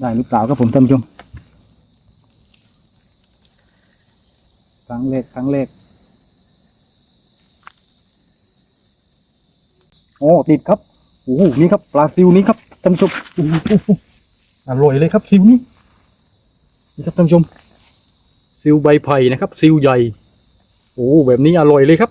ได้หรือเปล่าครับผมท่านผู้ชมครั้งแรกครั้งแรกโอ้ติดครับโอ้โหนี่ครับปลาซิวนี้ครับท่านผู้ชมโอ้โหอร่อยเลยครับซิวนี้นี่ครับท่านผู้ชมซิวใบไผ่นะครับซิวใหญ่โอ้แบบนี้อร่อยเลยครับ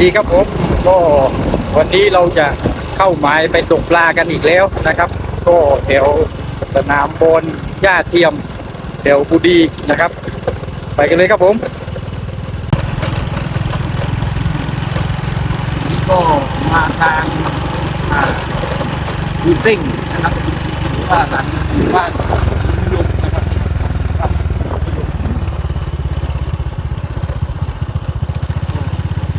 ดีครับผมก็วันนี้เราจะเข้าหมายไปตกปลากันอีกแล้วนะครับ ก็แถวสนามบอลหญ้าเทียมแถวบุดีนะครับ ไปกันเลยครับผมนี่ก็มาทางอ่ายูซิ่งนะครับว่าทางหรือว่างนะครับครับ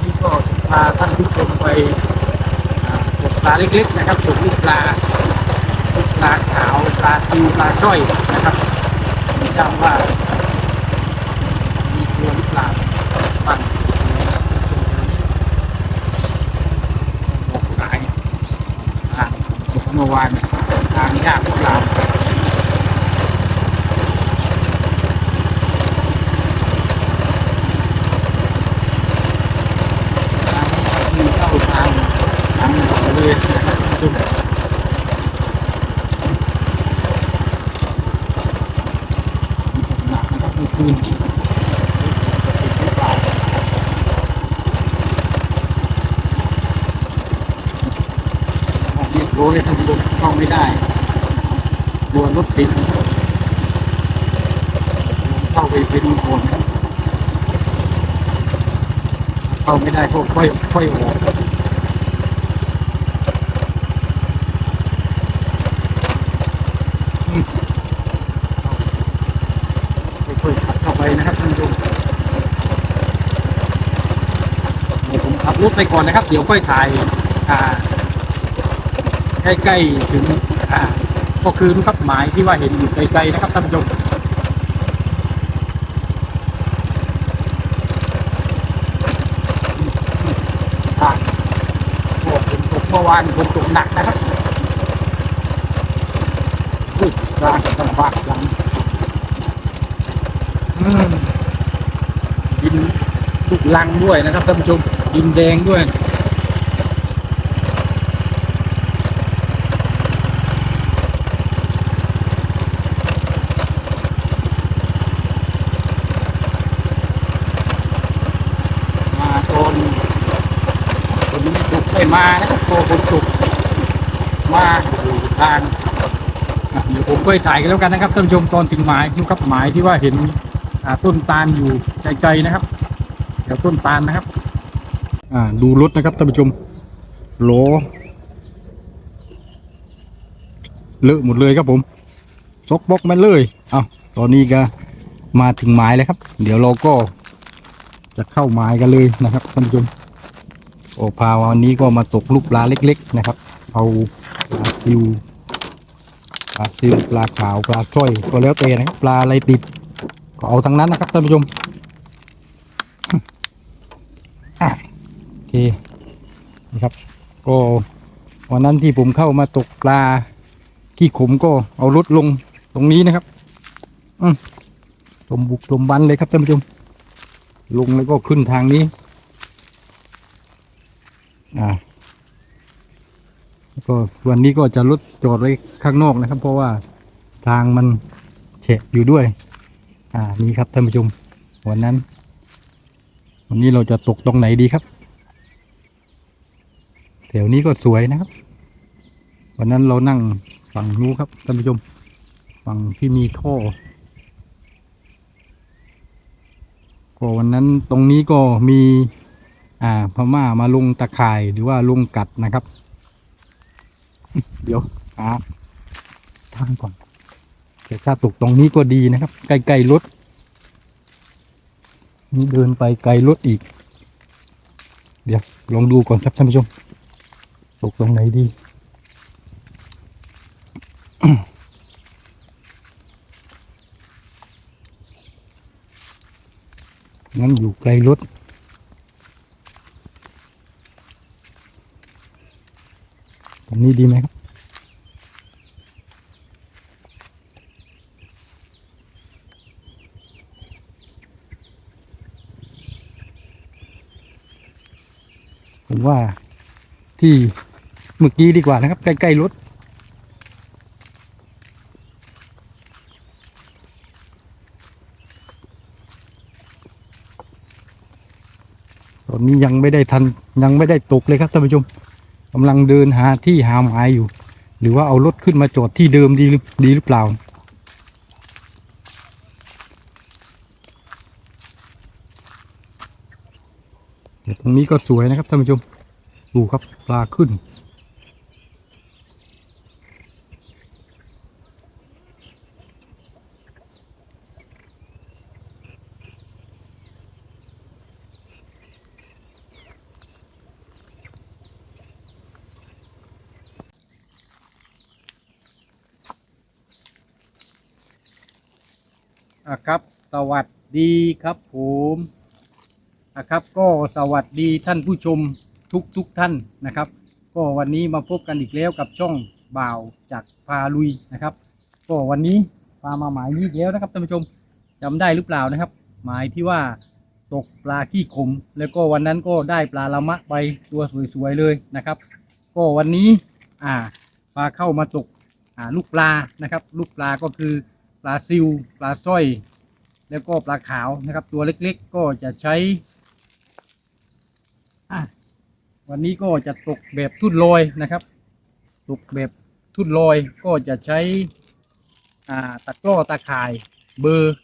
นี่ก็ พาท่านผู้ชมไปตกปลาเล็กๆนะครับตกลูกปลาลูกปลาขาวปลาซิวปลาจ้อยนะครับไม่ทราบว่ามีตัวหรือเปล่าปั่นบอกสายทางตกเมื่อวานทางยากหรือเปล่าทางนี้คือเข้าทางทางทะ เลนะครับทุกท่านหนักนะครับมื่อคืนเรียกรู้เลยท่านผู้ชมเข้าไม่ได้กลัวรถติดเข้าไปเป็นคนเข้าไม่ได้ก็ค่อยค่อยออกอืมค่อยๆขับเข้าไปนะครับท่านผู้ชมเดี๋ยวผมขับ รถไปก่อนนะครับ เดี๋ยวค่อยถ่ายใกล้ๆถึงก็คือลูกครับหมายที่ว่าเห็นอยู่ไกลๆนะครับท่านผู้ชมอ่าโอ้ฝนตกเมื่อวานฝนตกหนักนะครับอุ้ยร่างลำบากหลังดินลูกลังด้วยนะครับท่านผู้ชม ดินแดงด้วยมาโซนคนนี้สุกไม่มานะครับโตคนสุกมาทางอะเดี๋ยวผมค่อยถ่ายกันแล้วกันนะครับท่านผู้ชมตอนถึงหมายที่ครับหมายที่ว่าเห็นต้นตาลอยู่ไกลๆนะครับเดี๋ยวต้นตาลนะครับ อ่าดูรถนะครับท่านผู้ชมโลเลอะหมดเลยครับผมซกบกมันเลยเอาตอนนี้ก็มาถึงหมายแล้วครับ เดี๋ยวเราก็จะเข้าหมายกันเลยนะครับท่านผู้ชมโอพาวันนี้ก็มาตกลูกปลาเล็ก ๆ นะครับ เอาปลาซิวปลาซิวปลาขาวปลาสร้อยก็แล้วแต่นะครับปลาอะไรติดก็เอาทั้งนั้นนะครับท่านผู้ชมอะ เคนะครับ ก็วันนั้นที่ผมเข้ามาตกปลาขี้ขมก็เอารถลงตรงนี้นะครับ อืมลมบุกลมบันเลยครับท่านผู้ชมลงแล้วก็ขึ้นทางนี้ อ่าก็วันนี้ก็จะรถจอดไว้ข้างนอกนะครับ เพราะว่าทางมันเฉะอยู่ด้วย อ่านี่ครับท่านผู้ชมวันนั้น วันนี้เราจะตกตรงไหนดีครับ วนี้ก็สวยนะครับ วันนั้นเรานั่งฝั่งนู้นครับท่านผู้ชมฝั่งที่มีท่อก็วันนั้นตรงนี้ก็มีอ่าพม่ามาลงตะข่ายหรือว่าลงกัดนะครับ เดี๋ยวหาทางก่อนแต่ถ้าตกตรงนี้ก็ดีนะครับ ใกล้ๆรถนี่เดินไปไกลรถอีก เดี๋ยวลองดูก่อนครับท่านผู้ชม ตกตรงไหนดีงั้นอยู่ไกลรถตรงนี้ดีไหมครับผมว่าที่ มื่อกี้ดีกว่านะครับ ใกล้ๆรถตอนนี้ยังไม่ได้ทันยังไม่ได้ตกเลยครับท่านผู้ชมกำลังเดินหาที่หาหมายอยู่ หรือว่าเอารถขึ้นมาจอดที่เดิมดีหรือดีหรือเปล่าตรงนี้ก็สวยนะครับท่านผู้ชมดูครับปลาขึ้น อะครับ สวัสดีครับผมอะครับ ก็สวัสดีท่านผู้ชมทุกทุกท่านนะครับ ก็วันนี้มาพบกันอีกแล้วกับช่องบ่าวจากพาลุยนะครับ ก็วันนี้พามาหมายนี้อีกแล้วนะครับท่านผู้ชมจำได้หรือเปล่านะครับ หมายที่ว่าตกปลาขี้ขม แล้วก็วันนั้นก็ได้ปลาละมะไปตัวสวยๆเลยนะครับ ก็วันนี้อ่าปลาเข้ามาตกอ่าลูกปลานะครับ ลูกปลาก็คือ ลาซิวปลาสร้อย แล้วก็ปลาขาวนะครับ ตัวเล็กๆก็จะใช้วันนี้ก็จะตกแบบทุ่นลอยนะครับ ตกแบบทุ่นลอยก็จะใช้ตะกร้อตะข่ายเบอร์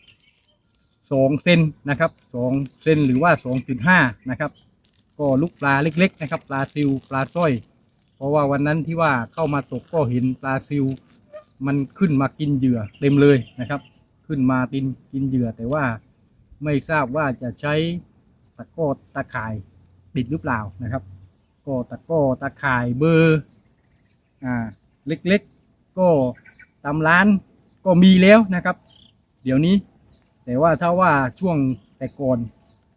สองเซนนะครับสองเซนหรือว่าสองจุดห้านะครับ ก็ลูกปลาเล็ก ๆ นะครับ ปลาซิวปลาสร้อย เพราะว่าวันนั้นที่ว่าเข้ามาตกก็เห็นปลาซิว มันขึ้นมากินเหยื่อเต็มเลยนะครับ ขึ้นมาตินกินเหยื่อแต่ว่าไม่ทราบว่าจะใช้ตะก้อตะข่ายติดหรือเปล่านะครับก็ตะก้อตะข่ายเบอร์อ่าเล็กๆ ก็ตามร้านก็มีแล้วนะครับ เดี๋ยวนี้ แต่ว่าถ้าว่าช่วงแต่ก่อน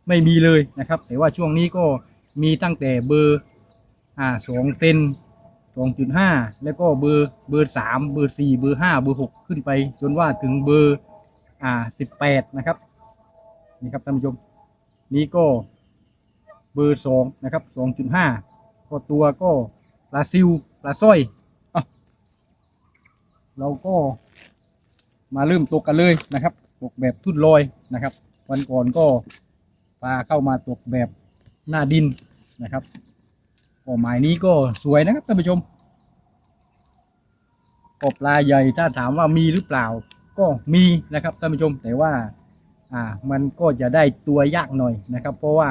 ไม่มีเลยนะครับ แต่ว่าช่วงนี้ก็มีตั้งแต่เบอร์อ่าสองเซน สองจุดห้าแล้วก็เบอร์เบอร์สามเบอร์สี่เบอร์ห้าเบอร์หกขึ้นไป จนว่าถึงเบอร์อ่าสิบแปดนะครับนี่ครับท่านผู้ชมนี่ก็เบอร์สองนะครับสองจุดห้าก็ตัวก็ปลาซิวปลาสร้อยเราก็มาเริ่มตกกันเลยนะครับ ตกแบบทุ่นลอยนะครับ วันก่อนก็ปลาเข้ามาตกแบบหน้าดินนะครับ ก็หมายนี้ก็สวยนะครับท่านผู้ชมกบปลาใหญ่ถ้าถามว่ามีหรือเปล่า ก็มีนะครับท่านผู้ชมแต่ว่าอ่ามันก็จะได้ตัวยากหน่อยนะครับ เพราะว่า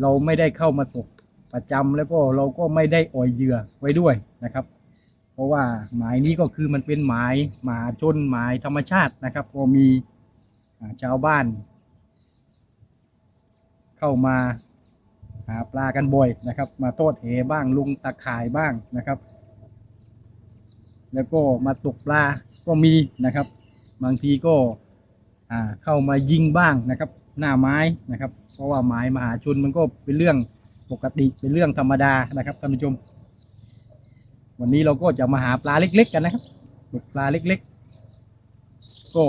เราไม่ได้เข้ามาตกประจำแล้วก็เราก็ไม่ได้อ่อยเหยื่อไว้ด้วยนะครับ เพราะว่าหมายนี้ก็คือมันเป็นหมายหมาชนหมายธรรมชาตินะครับ ก็มีชาวบ้าน เข้ามา หาปลากันบ่อยนะครับ มาโทษเหบ้างลุงตะข่ายบ้างนะครับ แล้วก็มาตกปลาก็มีนะครับ บางทีก็เข้ามายิงบ้างนะครับ หน้าไม้นะครับ เพราะว่าไม้มหาชนมันก็เป็นเรื่องปกติเป็นเรื่องธรรมดานะครับท่านผู้ชม วันนี้เราก็จะมาหาปลาเล็ก ๆ กันนะครับตกปลาเล็ก ๆ ก็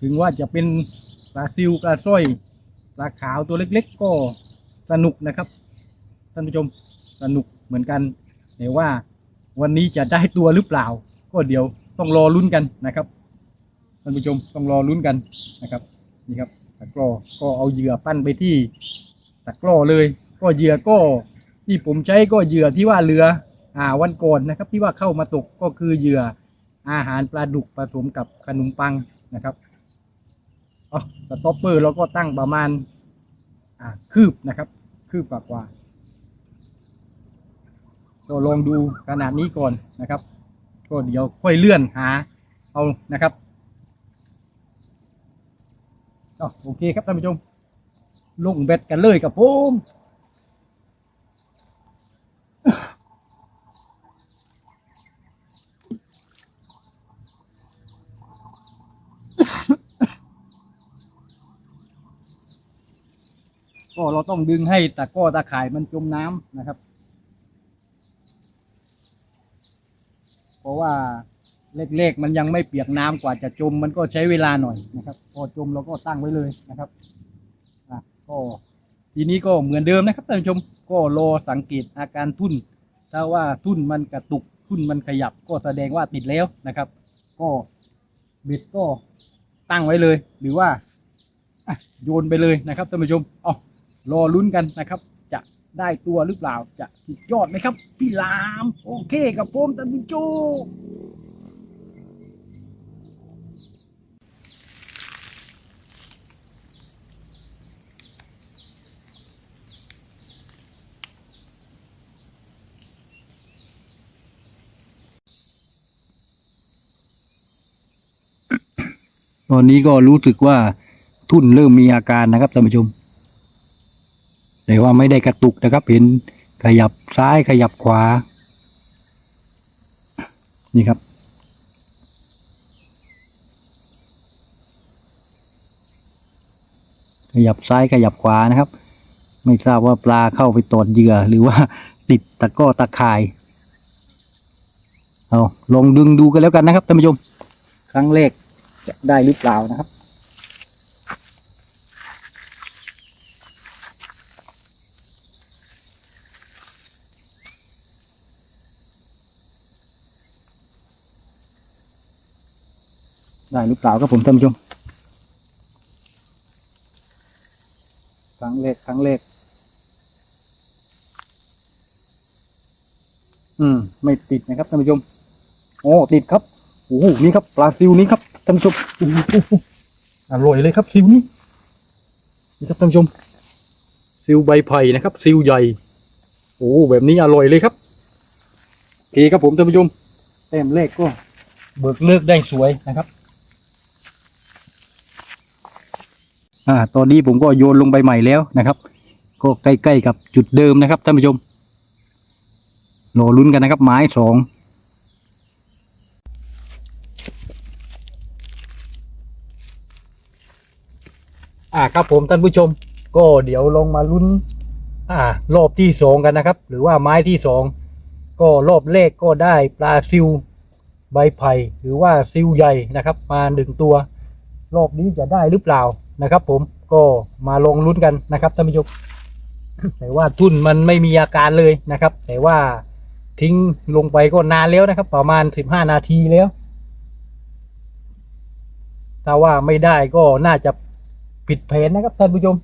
ถึงว่าจะเป็นปลาซิวปลาสร้อยปลาขาวตัวเล็ก ๆ ก็ สนุกนะครับท่านผู้ชมสนุกเหมือนกันแต่ว่าวันนี้จะได้ตัวหรือเปล่า ก็เดี๋ยวต้องรอลุ้นกันนะครับท่านผู้ชมต้องรอลุ้นกันนะครับนี่ครับตะกร้อก็เอาเหยื่อปั้นไปที่ตะกร้อเลย ก็เหยื่อก็ที่ผมใช้ก็เหยื่อที่ว่าเรืออ่าวันก่อนนะครับ ที่ว่าเข้ามาตกก็คือเหยื่ออาหารปลาดุกผสมกับขนมปังนะครับอ๋อสต็อปเปอร์เราก็ตั้งประมาณ คืบนะครับ คืบกว่ากว่าก็ลองดูขนาดนี้ก่อนนะครับ ก็เดี๋ยวค่อยเลื่อนหาเอานะครับโอเคครับท่านผู้ชมลงเบ็ดกันเลยกับผม ก็เราต้องดึงให้ตะก้อตะข่ายมันจมน้ำนะครับ เพราะว่าเล็กๆมันยังไม่เปียกน้ำกว่าจะจมมันก็ใช้เวลาหน่อยนะครับ พอจมเราก็ตั้งไว้เลยนะครับอะก็ทีนี้ก็เหมือนเดิมนะครับท่านผู้ชมก็รอสังเกตอาการทุ่น ถ้าว่าทุ่นมันกระตุกทุ่นมันขยับก็แสดงว่าติดแล้วนะครับ ก็เบ็ดก็ตั้งไว้เลย หรือว่าโยนไปเลยนะครับท่านผู้ชมเอา รอลุ้นกันนะครับ จะได้ตัวหรือเปล่าจะสุดยอดไหมครับ พี่ลาม โอเคกับผมท่านผู้ชมตอนนี้ก็รู้สึกว่าทุ่นเริ่มมีอาการนะครับท่านผู้ชม แต่ว่าไม่ได้กระตุกนะครับเห็นขยับซ้ายขยับขวา นี่ครับ ขยับซ้ายขยับขวานะครับ ไม่ทราบว่าปลาเข้าไปตอดเหยื่อหรือว่าติดตะก้อตะข่ายเอาลองดึงดูกันแล้วกันนะครับท่านผู้ชม ครั้งแรกจะได้หรือเปล่านะครับ ได้หรือเปล่าครับผมท่านผู้ชมครั้งแรกครั้งแรกอืม ไม่ติดนะครับท่านผู้ชมโอ้ติดครับโอ้โหนี่ครับปลาซิวนี้ครับท่านผู้ชมอ้โหอร่อยเลยครับซิวนี้นี่ครับท่านผู้ชมซิวใบไผ่นะครับซิวใหญ่โอ้แบบนี้อร่อยเลยครับโอเคครับผมท่านผู้ชมแต้มแรกก็เบิกเลิกได้สวยนะครับ อ่าตอนนี้ผมก็โยนลงใบใหม่แล้วนะครับ ก็ใกล้ๆกับจุดเดิมนะครับท่านผู้ชมรอลุ้นกันนะครับไม้สองอ่าครับผมท่านผู้ชม ก็เดี๋ยวลงมาลุ้น อ่ารอบที่สองกันนะครับ หรือว่าไม้ที่สองก็รอบแรกก็ได้ปลาซิวใบไผ่หรือว่าซิวใหญ่นะครับ มาหนึ่งตัว รอบนี้จะได้หรือเปล่า นะครับ ผมก็มาลงลุ้นกันนะครับท่านผู้ชมแต่ว่าทุ่นมันไม่มีอาการเลยนะครับ แต่ว่าทิ้งลงไปก็นานแล้วนะครับ ประมาณสิบห้านาทีแล้ว ถ้าว่าไม่ได้ก็น่าจะผิดแผนนะครับท่านผู้ชม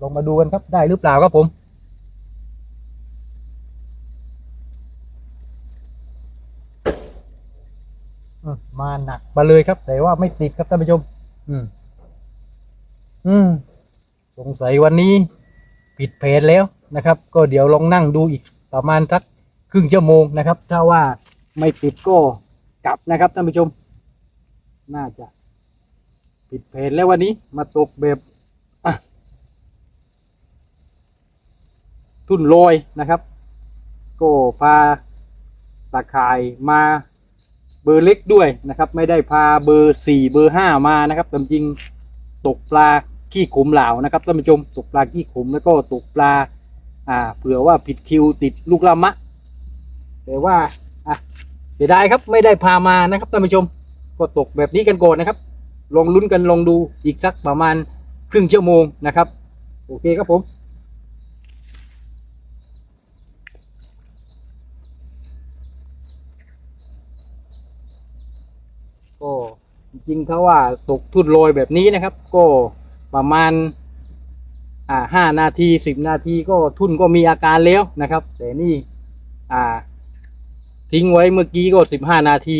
ลองมาดูกันครับได้หรือเปล่าครับผมมมาหนักมาเลยครับ แต่ว่าไม่ติดครับท่านผู้ชม อืม อืม สงสัยวันนี้ผิดแผนแล้วนะครับ ก็เดี๋ยวลองนั่งดูอีกประมาณสักครึ่งชั่วโมงนะครับ ถ้าว่าไม่ติดก็กลับนะครับท่านผู้ชม น่าจะผิดแผนแล้ววันนี้มาตกแบบทุ่นลอยนะครับ ก็พาตาข่ายมาเบอร์เล็กด้วยนะครับ ไม่ได้พาเบอร์สี่เบอร์ห้ามานะครับแต่จริงตกปลา ขี้ขุมเหล่านะครับท่านผู้ชมตกปลาขี้ขุมแล้วก็ตกปลาอ่าเผื่อว่าผิดคิวติดลูกละมะ แต่ว่าอะเสียดายครับไม่ได้พามานะครับท่านผู้ชมก็ตกแบบนี้กันก่อนนะครับ ลองลุ้นกันลองดูอีกสักประมาณครึ่งชั่วโมงนะครับ โอเคครับผมก็จริงถ้าว่าตกทุ่นโรยแบบนี้นะครับ ก็ ประมาณอ่าห้านาทีสิบนาทีก็ทุ่นก็มีอาการแล้วนะครับ แต่นี่อ่า ทิ้งไว้เมื่อกี้ก็สิบห้านาที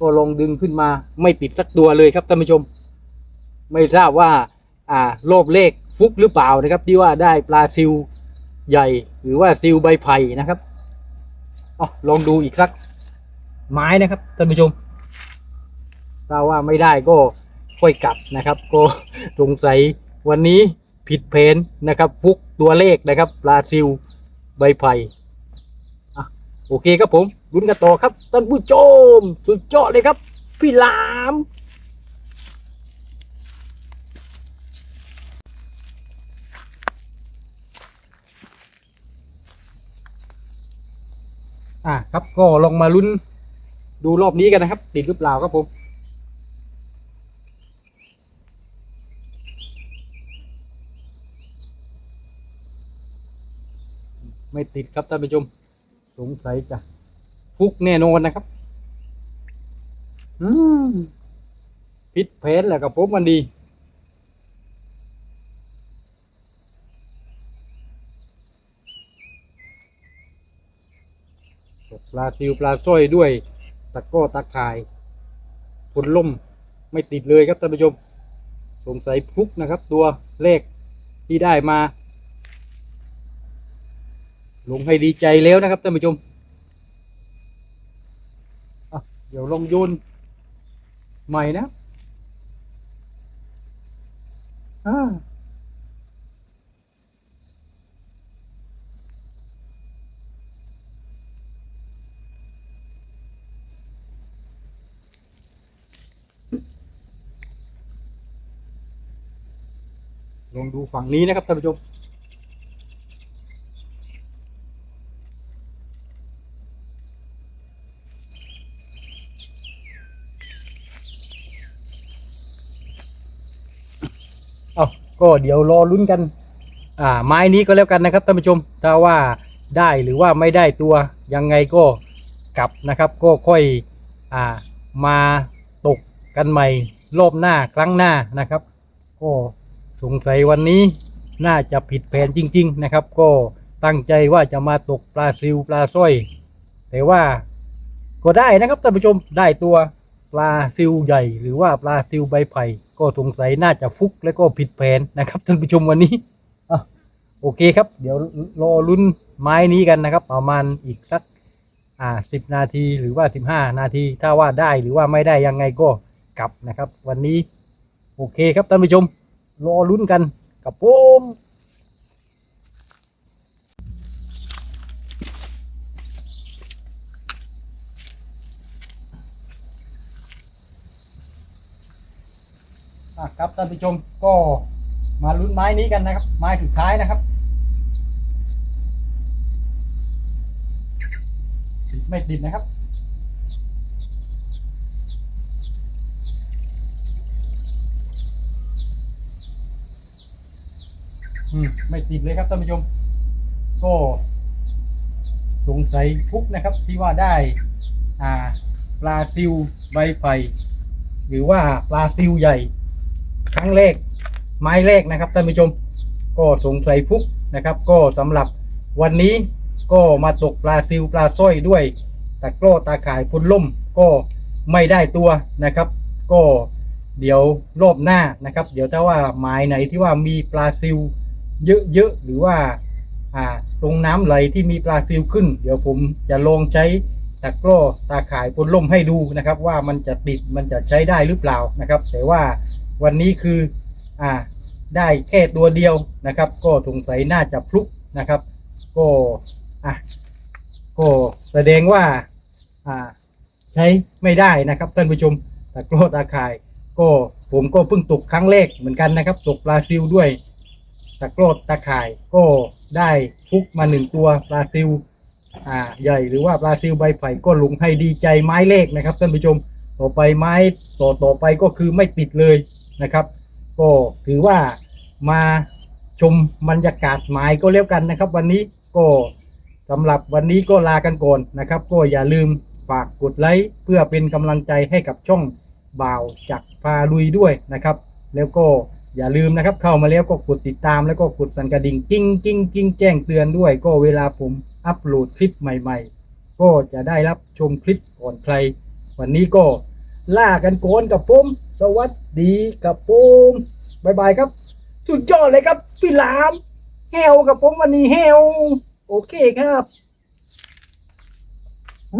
ก็ลองดึงขึ้นมา ไม่ติดสักตัวเลยครับท่านผู้ชม ไม่ทราบว่า อ่าโลบเลขฟุกหรือเปล่านะครับ ที่ว่าได้ปลาซิวใหญ่หรือว่าซิวใบไผ่นะครับอ๋อลองดูอีกสักไม้นะครับท่านผู้ชมถ้าว่าไม่ได้ก็ ค่อยกลับนะครับ ก็สงสัยวันนี้ผิดเพนนะครับฟุกตัวเลขนะครับปลาซิวใบไผ่โอเคครับผมลุ้นกันต่อครับท่านผู้ชมสุดยอดเลยครับ พี่หลาม อะครับก็ลองมาลุ้นดูรอบนี้กันนะครับ ติดหรือเปล่าครับผม ไม่ติดครับท่านผู้ชม สงสัยจะฟุกแน่นอนนะครับ อืมพิษเพนแหละกับผมมันดี ปลาซิวปลาสร้อยด้วย ตะกร้อตะข่ายผลล่มไม่ติดเลยครับท่านผู้ชม สงสัยฟุกนะครับ ตัวเลขที่ได้มา ลงให้ดีใจแล้วนะครับท่านผู้ชมเดี๋ยวลองโยนใหม่นะอ่าลองดูฝั่งนี้นะครับท่านผู้ชม ก็เดี๋ยวรอลุ้นกัน อ่าไม้นี้ก็แล้วกันนะครับท่านผู้ชม ถ้าว่าได้หรือว่าไม่ได้ตัวยังไงก็กลับนะครับ ก็ค่อยอ่ามาตกกันใหม่รอบหน้าครั้งหน้านะครับ ก็สงสัยวันนี้น่าจะผิดแผนจริง ๆ นะครับ ก็ตั้งใจว่าจะมาตกปลาซิวปลาสร้อย แต่ว่าก็ได้นะครับท่านผู้ชมได้ตัวปลาซิวใหญ่ หรือว่าปลาซิวใบไผ่ ก็สงสัยน่าจะฟุกและก็ผิดแผนนะครับท่านผู้ชมวันนี้อะโอเคครับ เดี๋ยวรอลุ้นไม้นี้กันนะครับ ประมาณอีกสักอ่าสิบนาทีหรือว่าสิบห้านาที ถ้าว่าได้หรือว่าไม่ได้ยังไงก็กลับนะครับ วันนี้ โอเคครับท่านผู้ชม รอลุ้นกันกับผม ครับท่านผู้ชมก็มาลุ้นไม้นี้กันนะครับ ไม้สุดท้ายนะครับติดไม่ติดนะครับ อืมไม่ติดเลยครับท่านผู้ชม ก็สงสัยฟุกนะครับที่ว่าได้ อ่าปลาซิวใบไผ่หรือว่าปลาซิวใหญ่ ครั้งแรกไม้แรกนะครับท่านผู้ชม ก็สงสัยฟุกนะครับ ก็สำหรับวันนี้ก็มาตกปลาซิวปลาสร้อยด้วยตะกร้อตาข่ายพุนล่มก็ไม่ได้ตัวนะครับ ก็เดี๋ยวรอบหน้านะครับ เดี๋ยวถ้าว่าหมายไหนที่ว่ามีปลาซิวเยอะๆหรือว่าอ่าตรงน้ำไหลที่มีปลาซิวขึ้น เดี๋ยวผมจะลองใช้ตะกร้อตาข่ายพุนล่มให้ดูนะครับ ว่ามันจะติดมันจะใช้ได้หรือเปล่านะครับ แต่ว่า วันนี้คืออ่าได้แค่ตัวเดียวนะครับ ก็สงสัยน่าจะพลุกนะครับ ก็อะก็แสดงว่าอ่าใช้ไม่ได้นะครับท่านผู้ชมตะโกรตาข่าย ก็ผมก็เพิ่งตกครั้งแรกเหมือนกันนะครับตกปลาซิวด้วยตะโกรตาข่ายก็ได้พลุกมาหนึ่งตัวปลาซิวอ่าใหญ่หรือว่าบราซิลใบไผ่ก็ลงให้ดีใจไม้เลขนะครับท่านผู้ชมต่อไปไม้ต่อต่อไปก็คือไม่ติดเลย นะครับ ก็ถือว่ามาชมบรรยากาศไม้ก็แล้วกันนะครับ วันนี้ก็สำหรับวันนี้ก็ลากันก่อนนะครับ ก็อย่าลืมฝากกดไลค์เพื่อเป็นกำลังใจให้กับช่องบ่าวจักพาลุยด้วยนะครับ แล้วก็อย่าลืมนะครับเข้ามาแล้วก็กดติดตามแล้วก็กดสั่นกระดิ่งกิ้งกิ้งกิ้งแจ้งเตือนด้วย ก็เวลาผมอัปโหลดคลิปใหม่ๆ ก็จะได้รับชมคลิปก่อนใคร วันนี้ก็ล่ากันโกนกับผม สวัสดีกับผมบายบายครับ สุดยอดเลยครับ พี่หลามแฮวกับผมวันนี้แฮวโอเคครับอ